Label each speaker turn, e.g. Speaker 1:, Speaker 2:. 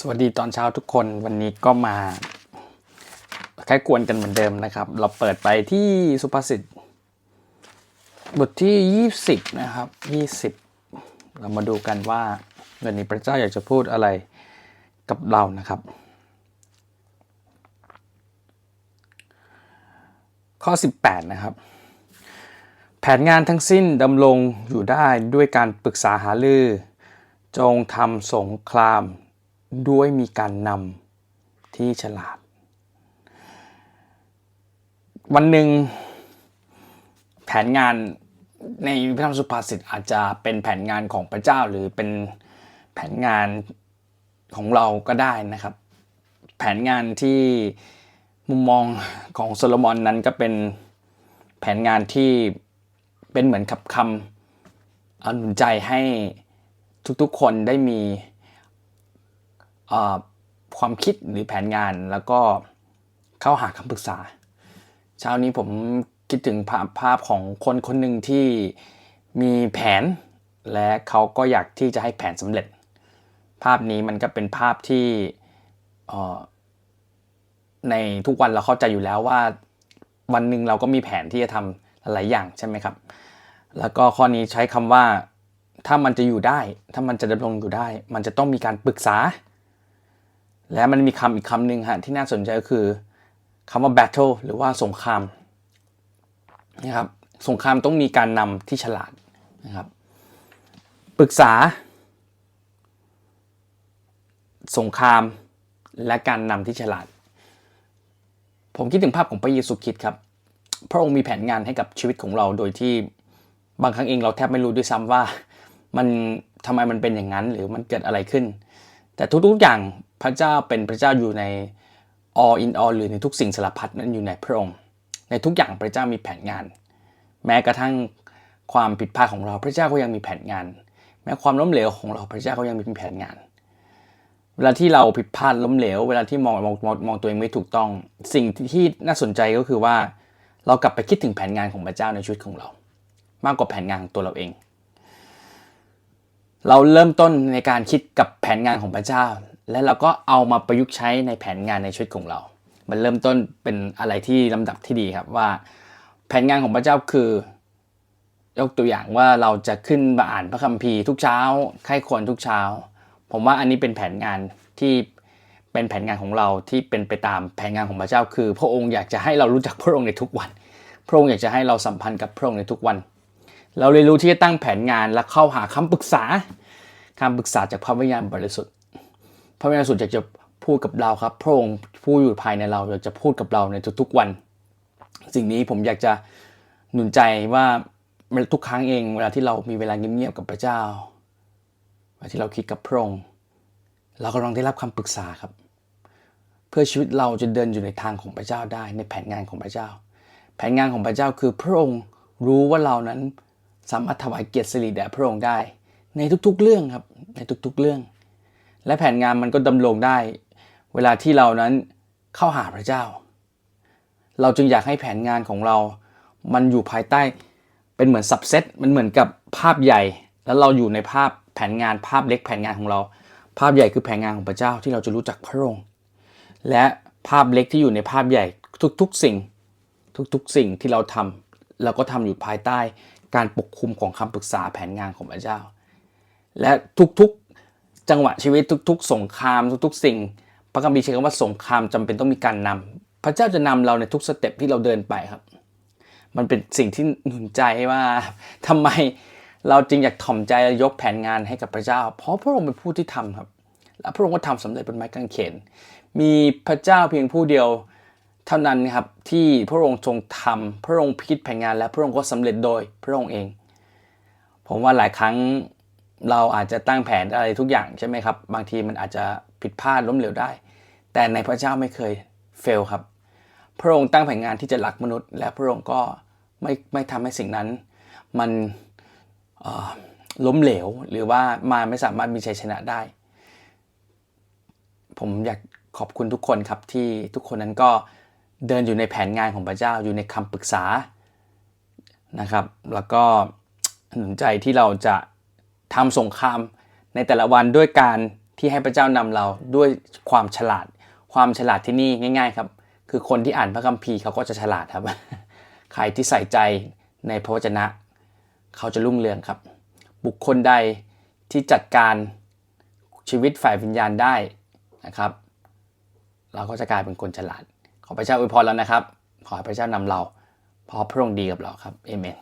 Speaker 1: สวัสดีตอนเช้าทุกคนวันนี้ก็มาแค่กวนกันเหมือนเดิมนะครับ เราเปิดไปที่สุภาษิตบทที่ 20 นะครับ 20 เรามาดูกันว่าวันนี้พระเจ้าอยากจะพูดอะไรกับเรานะครับ ข้อ 18 นะครับ แผนงานทั้งสิ้นดำรงอยู่ได้ด้วยการปรึกษาหารือ จงทำสงคราม ด้วยมีการนำที่ฉลาด วันหนึ่งแผนงานในพระธรรมสุภาษิตอาจจะเป็นแผนงานของพระเจ้าหรือเป็นแผนงานของเราก็ได้นะครับ แผนงานที่มุมมองของโซโลมอนนั้นก็เป็นแผนงานที่เป็นเหมือนขับคำหนุนใจให้ทุกๆคนได้มี ความคิดหรือแผนงานแล้วก็เข้าหาคำปรึกษา เช้านี้ผมคิดถึงภาพภาพของคนคนหนึ่งที่มีแผน และเขาก็อยากที่จะให้แผนสำเร็จ ภาพนี้มันก็เป็นภาพที่ในทุกวันเราเข้าใจอยู่แล้วว่าวันหนึ่งเราก็มีแผนที่จะทำหลายอย่างใช่ไหมครับ แล้วก็ข้อนี้ใช้คำว่าถ้ามันจะอยู่ได้ ถ้ามันจะดำรงอยู่ได้ มันจะต้องมีการปรึกษา และมันมีคำอีกคำหนึ่งฮะที่น่าสนใจก็คือคำว่า battle หรือว่าสงครามนะครับสงครามต้องมีการนำที่ฉลาดนะครับปรึกษา สงครามและการนำที่ฉลาด ผมคิดถึงภาพของพระเยซูคริสต์ครับ พระองค์มีแผนงานให้กับชีวิตของเราโดยที่บางครั้งเองเราแทบไม่รู้ด้วยซ้ำว่ามันทำไมมันเป็นอย่างนั้นหรือมันเกิดอะไรขึ้น แต่ทุกๆอย่างพระเจ้าเป็นพระเจ้าอยู่ใน all in all หรือในทุกสิ่งสารพัดนั้นอยู่ในพระองค์ ในทุกอย่างพระเจ้ามีแผนงาน แม้กระทั่งความผิดพลาดของเราพระเจ้าก็ยังมีแผนงาน แม้ความล้มเหลวของเราพระเจ้าก็ยังมีแผนงาน เวลาที่เราผิดพลาดล้มเหลว เวลาที่มองมองมองมองตัวเองไม่ถูกต้อง สิ่งที่น่าสนใจก็คือว่า เรากลับไปคิดถึงแผนงานของพระเจ้าในชีวิตของเรา มากกว่าแผนงานของตัวเราเอง เราเริ่มต้นในการคิดกับแผนงานของพระเจ้า และเราก็เอามาประยุกต์ใช้ในแผนงานในชีวิตของเรา มันเริ่มต้นเป็นอะไรที่ลำดับที่ดีครับว่า แผนงานของพระเจ้าคือยกตัวอย่างว่าเราจะขึ้นมาอ่านพระคัมภีร์ทุกเช้าไข้ควรทุกเช้า ผมว่าอันนี้เป็นแผนงานที่เป็นแผนงานของเราที่เป็นไปตามแผนงานของพระเจ้า คือ พระองค์อยากจะให้เรารู้จักพระองค์ในทุกวัน พระองค์อยากจะให้เราสัมพันธ์กับพระองค์ในทุกวัน เราเรียนรู้ที่จะตั้งแผนงานและเข้าหาคำปรึกษาคำปรึกษาจากพระวิญญาณบริสุทธิ์ พระวิญญาณบริสุทธิ์อยากจะพูดกับเราครับ พระองค์ผู้อยู่ภายในเราอยากจะพูดกับเราในทุกๆวัน สิ่งนี้ผมอยากจะหนุนใจว่าทุกครั้งเอง เวลาที่เรามีเวลาเงียบๆกับพระเจ้าเวลาที่เราคิดกับพระองค์เรากำลังได้รับคำปรึกษาครับ เพื่อชีวิตเราจะเดินอยู่ในทางของพระเจ้าได้ในแผนงานของพระเจ้า แผนงานของพระเจ้าคือพระองค์รู้ว่าเรานั้น สามารถถวายเกียรติสิริแด่พระองค์ได้ ในทุกๆเรื่องครับในทุกๆเรื่อง และแผนงานมันก็ดำรงได้ เวลาที่เรานั้นเข้าหาพระเจ้า เราจึงอยากให้แผนงานของเรา มันอยู่ภายใต้เป็นเหมือนสับเซตมันเหมือนกับภาพใหญ่ แล้วเราอยู่ในภาพแผนงานภาพเล็กแผนงานของเรา ภาพใหญ่คือแผนงานของพระเจ้าที่เราจะรู้จักพระองค์ และภาพเล็กที่อยู่ในภาพใหญ่ทุกๆสิ่ง ทุกๆสิ่งที่เราทำ เราก็ทำอยู่ภายใต้การปกคุมของคำปรึกษาแผนงานของพระเจ้า และทุกๆจังหวะชีวิตทุก ๆ สงครามทุก ๆ สิ่ง พระคัมภีร์ใช้คำว่าสงครามจำเป็นต้องมีการนำพระเจ้าจะนำเราในทุกสเต็ปที่เราเดินไปครับ มันเป็นสิ่งที่หนุนใจว่าทำไมเราจึงอยากถ่อมใจยกแผนงานให้กับพระเจ้า เพราะพระองค์เป็นผู้ที่ทำครับ และพระองค์ก็ทำสำเร็จบนไม้กางเขนมีพระเจ้าเพียงผู้เดียว เท่านั้นครับที่พระองค์ทรงทำพระองค์คิดแผนงานและพระองค์ก็สำเร็จโดยพระองค์เอง ผมว่าหลายครั้งเราอาจจะตั้งแผนอะไรทุกอย่างใช่ไหมครับ บางทีมันอาจจะผิดพลาดล้มเหลวได้ แต่ในพระเจ้าไม่เคยเฟลครับ พระองค์ตั้งแผนงานที่จะรักมนุษย์ และพระองค์ก็ไม่ไม่ทำให้สิ่งนั้นมันล้มเหลวหรือว่ามาไม่สามารถมีชัยชนะได้ ผมอยากขอบคุณทุกคนครับที่ทุกคนนั้นก็ เดินอยู่ในแผนงานของพระเจ้าอยู่ในคำปรึกษานะครับ แล้วก็หนุนใจที่เราจะทำสงครามในแต่ละวันด้วยการที่ให้พระเจ้านำเราด้วยความฉลาด ความฉลาดที่นี่ง่ายๆครับคือคนที่อ่านพระคัมภีร์เขาก็จะฉลาดครับ ใครที่ใส่ใจในพระวจนะ เขาจะรุ่งเรืองครับ บุคคลใดที่จัดการชีวิตฝ่ายวิญญาณได้นะครับ เราก็จะกลายเป็นคนฉลาด ขอพระเจ้าอวยพรแล้วนะครับ ขอให้พระเจ้านำเราเพราะพระองค์ดีกับเราครับเอเมน